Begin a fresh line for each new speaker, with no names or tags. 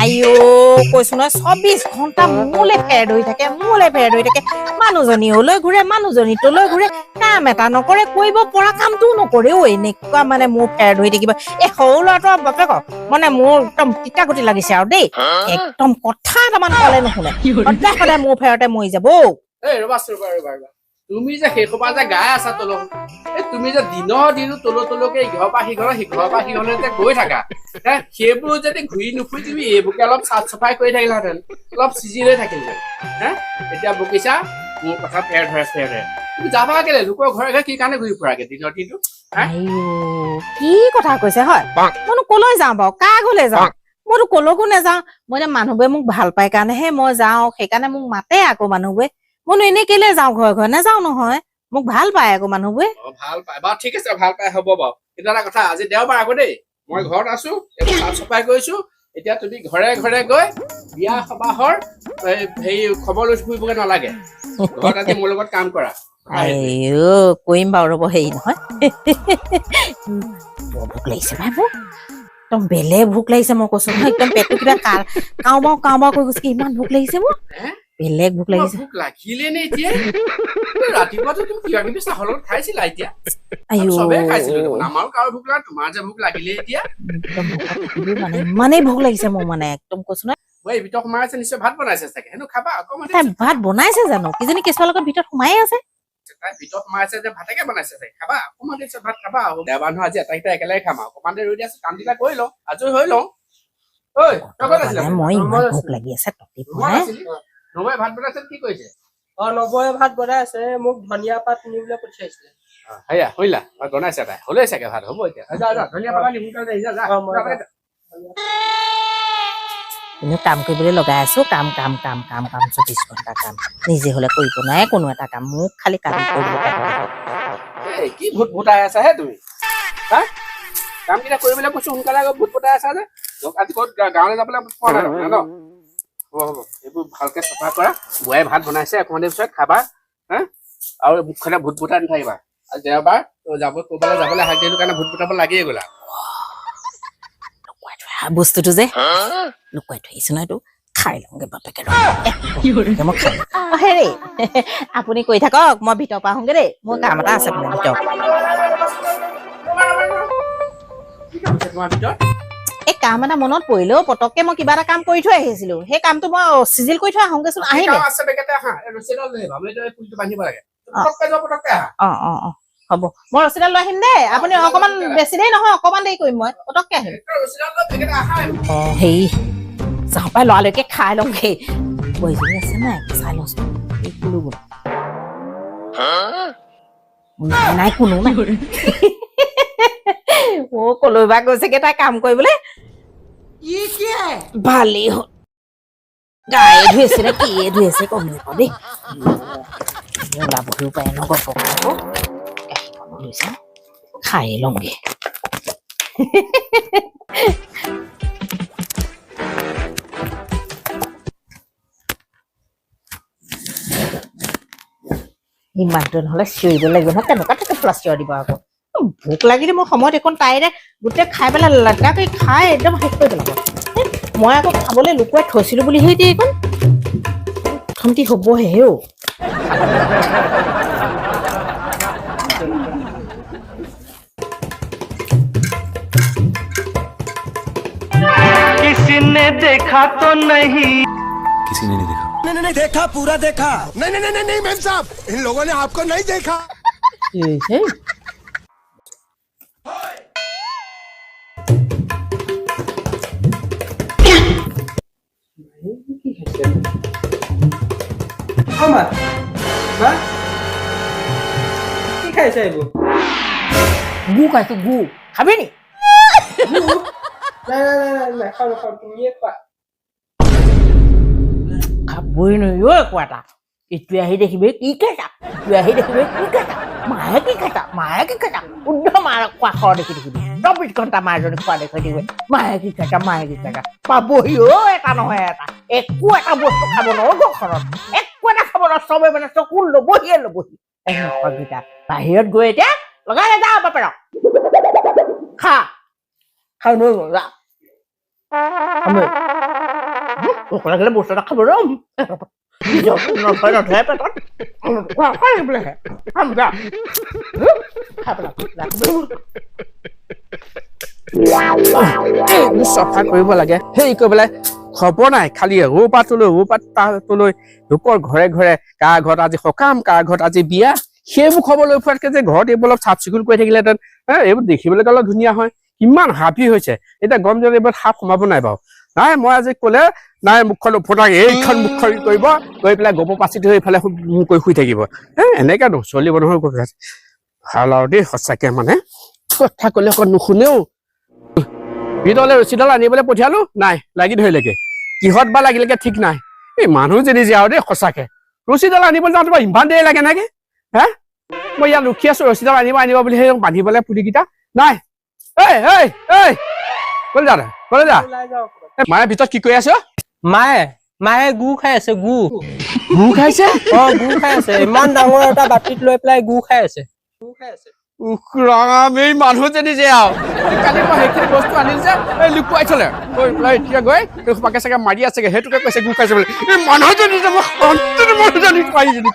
আইও কৈছো নহয় চৌবিশ ঘণ্টা মোলে ফেৰ ধৰি থাকে মোলে ফেৰ ধৰি থাকে। মানুহজনী লৈ ঘূৰে মানুহজনী তলৈ ঘূৰে। কাম এটা নকৰে কৰিব পৰা কামটোও নকৰে অ এনেকুৱা মানে মোৰ ফেৰ ধৰি থাকিব। এই সৰু ল'ৰাটোৰ বাপেকক মানে মোৰ একদম তিতা গুটি লাগিছে আৰু দেই। একদম কথা এটামান ক'লে নুশুনে। সদায় সদায় মোৰ ফেৰতে মৰি যাব। অ।
এই ৰবা ৰবা ৰবা ৰবা। তুমি যে সেই সোপা যে গাই আছা তল এই তুমি যে দিনৰ দিনো তল তলকে ইঘৰৰ পৰা সিঘৰৰ সিঘৰৰ পৰা সিঘৰলৈ যে গৈ থাকা সেইবোৰ যদি ঘূৰি নুফুৰি তুমি এইবোৰকে অলপ চাফ চাফাই কৰি থাকিলাহেঁতেন অলপ চিজি লৈ থাকিলহেঁতেন হে? এতিয়া বকিছা মোৰ কথা ফেৰ ধৰে ফেৰ ধৰে। তুমি যাবা কেলে? লোকৰ ঘৰে ঘৰে কি কাৰণে ঘূৰি ফুৰাগে দিনৰ দিনটো
কি কথা কৈছে হয়? মইনো কলৈ যাওঁ বাৰু? কাৰ ঘৰলৈ যাওঁ? মইতো কলৈকো নাযাওঁ। মই এতিয়া মানুহবোৰে মোক ভালো পাই কাৰণেহে মই যাওঁ সেইকাৰণে মোক মাতে আকৌ মানুহবোৰে। মইনো এনেই কেলে যাওঁ ঘৰে ঘৰে? নাযাওঁ নহয়। মোক ভালো পায় আকৌ মানুহবোৰে।
ভালো পাই বাৰু ঠিক আছে ভালো পাই হ'ব বাৰু। কিন্তু এটা কথা আজি দেওবাৰ আকৌ দেই। মই ঘৰত আছো এইবোৰ চাফ চাফাই কৰিছো। এতিয়া তুমি ঘৰে ঘৰে গৈ বিয়া সবাহৰ হেৰি খবৰ লৈ ফুৰিবগে নালাগে। ঘৰত আজি মোৰ লগত কাম কৰা।
কৰিম বাৰু ৰ'ব হেৰি নহয়। বৰ ভোক লাগিছে ভাই মোৰ। একদম বেলেগ ভোক লাগিছে মই কৈছো নহয়। একদম পেটটো কিবা কাও বাও কাও বাও কৰি গৈছে ইমান ভোক লাগিছে মোৰ।
হে?
বেলেগ ভোক লাগিছে।
ভোক লাগিলে নে এতিয়া। ৰাতিপুৱাতো তুমি কিবা কিবি চাহৰ খাইছিলা এতিয়া।
আইও।
চবে খাইছিলো আমাৰো কাৰো ভোক লাগে তোমাৰ যে ভোক লাগিলে এতিয়া।
মানে ইমানেই ভোক লাগিছে মোৰ মানে একদম কৈছো নহয়
ভিতৰত সোমাই আছে নিশ্চয় ভাত বনাইছে চাগে। সেইটো খাবা অকণমান
ভাত বনাইছে জানো? কিজনী কেঁচুৱাৰ লগত ভিতৰত সোমাই আছে।
তাই ভিতৰত সোমাই আছে যে ভাতেকে বনাইছে চাগে। খাবা অকণমান দেৰি পিছত ভাত খাবা আৰু। দেওবাৰ নহয় আজি এটাকেইটা একেলগে খাম আৰু। অকণমান দেৰি ৰৈ দিয়া কাম কেইটা কৰি লওঁ। আজৰি হৈ লওঁ। ঐ?
মানে মই ইমান ভোক লাগি আছে ততি?
নবৌয়ে ভাত বনাইছে কি কৰিছে
অ নবৌয়ে ভাত বনাই আছে মোক ধনিয়া পাত নিবলৈ পঠিয়াইছিলে
সেয়া শুনিলা? ভাত বনাইছে তাই। হ'লেই চাগে ভাত হ'ব এতিয়া। যা যা ধনিয়া পাত যা, যা।
মই।
যা।
কিন্তু কাম কৰিবলৈ লগাই আছো। কাম কাম কাম কাম কাম চৌবিশ ঘণ্টা কাম। নিজে হলে কৰিব নোৱাৰে কোনো এটা কাম। মোক খালি কাম কৰিব
কি ভূত ভূতাই আছা হে তুমি? হা? কাম কেইটা কৰিবলৈ কৈছো সোনকালে আকৌ ভূত ভূতাই আছা যে? আজি ক'ত গাঁৱলৈ যাবলৈ পোৱা নাই? ন হ'ব হ'ব। এইবোৰ ভালকে চাফা কৰা। বুঢ়াই ভাত বনাইছে অকণমান দেৰি পিছত খাবা হা? আৰু মুখখনে ভূত ভূতাই নাথাকিবা দেওবাৰ যাব ক'ৰবালৈ যাবলৈ হাক দিলোঁ কাৰণে ভূত ভূতাব লাগিয়ে গ'লা
বস্তুটো যে। লুকুৱাই থৈ আহিছো নহয় এইটো। খাই লওঁগে বাপেকে হেৰি আপুনি কৈ থাকক মই ভিতৰৰ পৰা আহোঁগে দেই। মোৰ কাম এটা আছে মানে ভিতৰত।
কি কাম আছে তোমাৰ ভিতৰত?
এই কাম এটা মনত পৰিলেও পতককে মই কিবা এটা কাম কৰি থৈ আহিছিলো। সেই কামটো মই চিজিল কৰি থৈ আহোঁগেচোন
কি
আহিলে। অ।
পটককে পটককে
অ অ হ'ব। মই ৰছীডাল লৈ আহিম দেই আপুনি অকমান বেছি দেৰি নহয় অকমান দেৰি কৰিম মই। পতককে আহিম। অ। হেৰি যাওঁ পাই লৰালৈকে খাই লওঁগে। বোৱাৰীজনী আছে নাই? চাই লওঁচোন। কোনো নাই কোনো নাই। অ কলৈ বা গৈছেগে তাই কাম কৰিবলৈ ভালেই হ'ল গায়ে ধুই আছে নে কিয়ে ধুই আছে গম নাপাওঁ দেই ওলাবহিও পাৰে ন গপ গাখীৰকণ লৈছে খাই লওঁগে ইমানটো নহ'লে চিঞৰিব লাগিব নহয় কেনেকুৱা থাকে প্লাছ চিঞৰ দিব আকৌ উম, ভোক লাগিলে মই সময়ত একণ তাইৰে গোটেই খাই পেলাই লাড্ডা কৰি খাই একদম শেষ কৰি পেলাব এ, মই আকৌ খাবলৈ লুকুৱাই থৈছিলো বুলিহে এতিয়া এইকণ প্ৰথমটি হ'বহে হেও
किसी ने देखा तो नहीं
किसी ने नहीं देखा
नहीं नहीं देखा पूरा देखा नहीं नहीं नहीं नहीं मेम साहब इन लोगों ने आपको नहीं देखा
কি
খাইছে এইবোৰ?
গু খাইছো গু। খাবি নি খাবই নোৱাৰি ঐ একো এটা। আহি দেখিবি কি খাইছা? ইটোৱে আহি দেখিবি কি খাইছা? মায়ে কি খাইছা? মায়ে কি খাইছা? শুদ্ধ মাৰ খোৱা খৰ দেখি দেখিবি। চৌবিছ ঘণ্টা মাৰজনী খোৱা দেখি দেখিবি। মায়ে কি খাইছা? মায়ে কি খাইছা? পাবহি অ এটা নহয় এটা। একো এটা বস্তু খাব নোৱাৰো ঘৰখনত একো এটা খাব নোৱাৰো চবে মানে চকু ল'বহিয়ে ল'বহি। এনেকুৱাকেইটা বাহিৰত গৈ এতিয়া লগাই যা বাপেৰক খা খাই নোৱাৰিব যা খামেই ভোক লাগিলে বস্তু এটা খাব ৰম নিজৰ নথয় নথয় পেটত খোৱা খাই বোলে খাম যা খাই পেলাই
এইবোৰ চফা কৰিব লাগে সেই কৰি পেলাই খবৰ নাই, খালি ৰৌ পাত তোলৈ ৰৌ পাত লোকৰ ঘৰে ঘৰে কাৰ ঘৰত আজি সকাম কাৰ ঘৰত আজি বিয়া, সেইবোৰ খবৰ লৈ যে ঘৰত এইবোৰ অলপ চাফ চিকুণ কৰি থাকিলেহেঁতেন, হে, এইবোৰ দেখিবলৈ অলপ ধুনীয়া হয়, কিমান হাবি হৈছে। এতিয়া গৰম দিনত এইবোৰ সাপ সোমাব নাই বাৰু। নাই, মই আজি ক'লে, নাই, মুখখন উফটাই এইখন মুখখন কৰিব, গৈ পেলাই গোবৰ পাচি থৈ এইফালে কৰি শুই থাকিব। এ এনেকে নচলিব নহয় ভালো আৰু দেই, সঁচাকে মানে। কথা ক'লে আকৌ নুশুনেও। ভিতৰলৈ ৰছীডাল আনিবলৈ পঠিয়ালো? নাই লাগি ধৰিলেগে। কিহত বা লাগিলেগে ঠিক নাই। এই মানুহ যদি যে আৰু দেই সঁচাকে। ৰছীডাল আনিবলৈ যাওঁতে বাৰু ইমান দেৰি লাগে নেকি? হে? মই ইয়াত ৰখি আছো ৰছীডাল আনিব আনিব বুলি সেই বান্ধিবলৈ পুলিকেইটা। নাই। ঐ ঐ ঐ ক'লে যা? ক'লে যা? মায়ে ভিতৰত কি কৰি আছ
মায়ে মায়ে গু খাই আছে গু।
গু খাইছে?
অ গু খাই আছে। ইমান ডাঙৰ এটা বাতিত লৈ পেলাই গু খাই আছে। গু খাই আছে।
এই মানুহজনী যে আৰু। কালি মই সেইখিনি বস্তু আনিল যে, এই লুকুৱাই থলে। গৈ পেলাই এতিয়া গৈ পাকে চাগে মাৰি আছেগে, সেইটোকে কৈছে গু খাইছে বুলি। এই মানুহজনী যে মই মানুহজনী পাৰি যদি